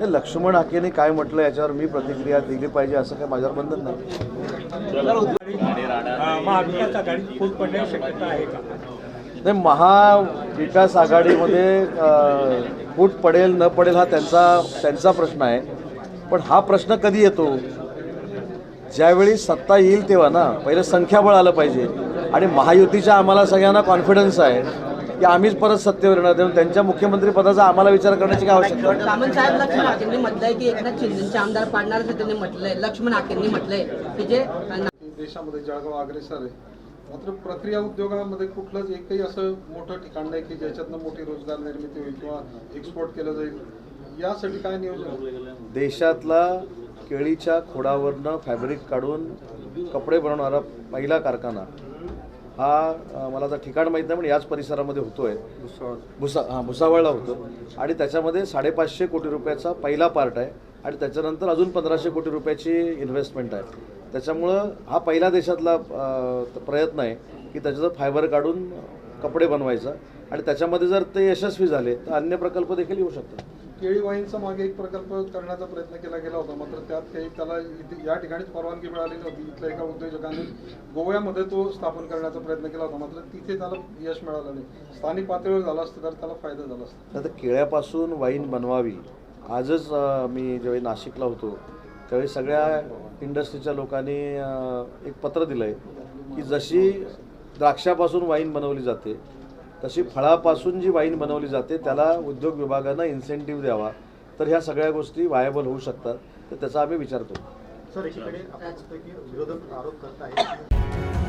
हे लक्ष्मण हाकेने काय म्हटलं याच्यावर मी प्रतिक्रिया दिली पाहिजे असं काय माझ्यावर बंधन नाही. महाविकास आघाडीमध्ये फूट पडेल न पडेल हा त्यांचा त्यांचा प्रश्न आहे. पण हा प्रश्न कधी येतो? ज्यावेळी सत्ता येईल तेव्हा ना पहिलं संख्याबळ आलं पाहिजे. आणि महायुतीच्या आम्हाला सगळ्यांना कॉन्फिडन्स आहे. की आम्हीच परत सत्तेवर येणार तेव्हा त्यांच्या मुख्यमंत्री पदाचा आम्हाला विचार करण्याची काय आवश्यकता? सामंत साहेब लक्ष्मण आखेंनी म्हटलंय की एकनाथ शिंदेचे आमदार पाडणार असं त्यांनी म्हटलंय लक्ष्मण आखेंनी म्हटलंय की जे देशामध्ये जळगाव अग्रेसर आहे मात्र प्रक्रिया उद्योगामध्ये कुठलंच एकही असं मोठं ठिकाण नाही की ज्याच्यातनं मोठी रोजगार निर्मिती होईल किंवा एक्सपोर्ट केलं जाईल यासाठी काय नियोजन? देशातला केळीच्या खोडावरनं फॅब्रिक काढून कपडे बनवणारा पहिला कारखाना हा मला आता ठिकाण माहीत नाही पण याच परिसरामध्ये होतोय. भुसा हां भुसावळला होतो. आणि त्याच्यामध्ये साडेपाचशे कोटी रुपयाचा पहिला पार्ट आहे. आणि त्याच्यानंतर अजून पंधराशे कोटी रुपयाची इन्व्हेस्टमेंट आहे. त्याच्यामुळं हा पहिला देशातला प्रयत्न आहे की त्याच्याचं फायबर काढून कपडे बनवायचा. आणि त्याच्यामध्ये जर ते यशस्वी झाले तर अन्य प्रकल्प देखील येऊ शकतात. केळी वाईनचा मागे एक प्रकल्प करण्याचा प्रयत्न केला गेला होता. मात्र त्यात काही त्याला इथे या ठिकाणीच परवानगी मिळाली नव्हती. इथल्या एका उद्योजकाने गोव्यामध्ये तो स्थापन करण्याचा प्रयत्न केला होता. मात्र तिथे त्याला यश मिळालं नाही. स्थानिक पातळीवर झाला असतं तर त्याला फायदा झाला असता. आता केळ्यापासून वाईन बनवावी आजच मी ज्यावेळी नाशिकला होतो त्यावेळी सगळ्या इंडस्ट्रीच्या लोकांनी एक पत्र दिलं आहे की जशी द्राक्षापासून वाईन बनवली जाते तशी फळापासून जी वाईन बनवली जाते त्याला उद्योग विभागानं इन्सेंटिव्ह द्यावा. तर ह्या सगळ्या गोष्टी वायबल होऊ शकतात. तर त्याचा आम्ही विचार करू. सर एकीकडे आपण बघतोय की विरोधक आरोप करत आहेत.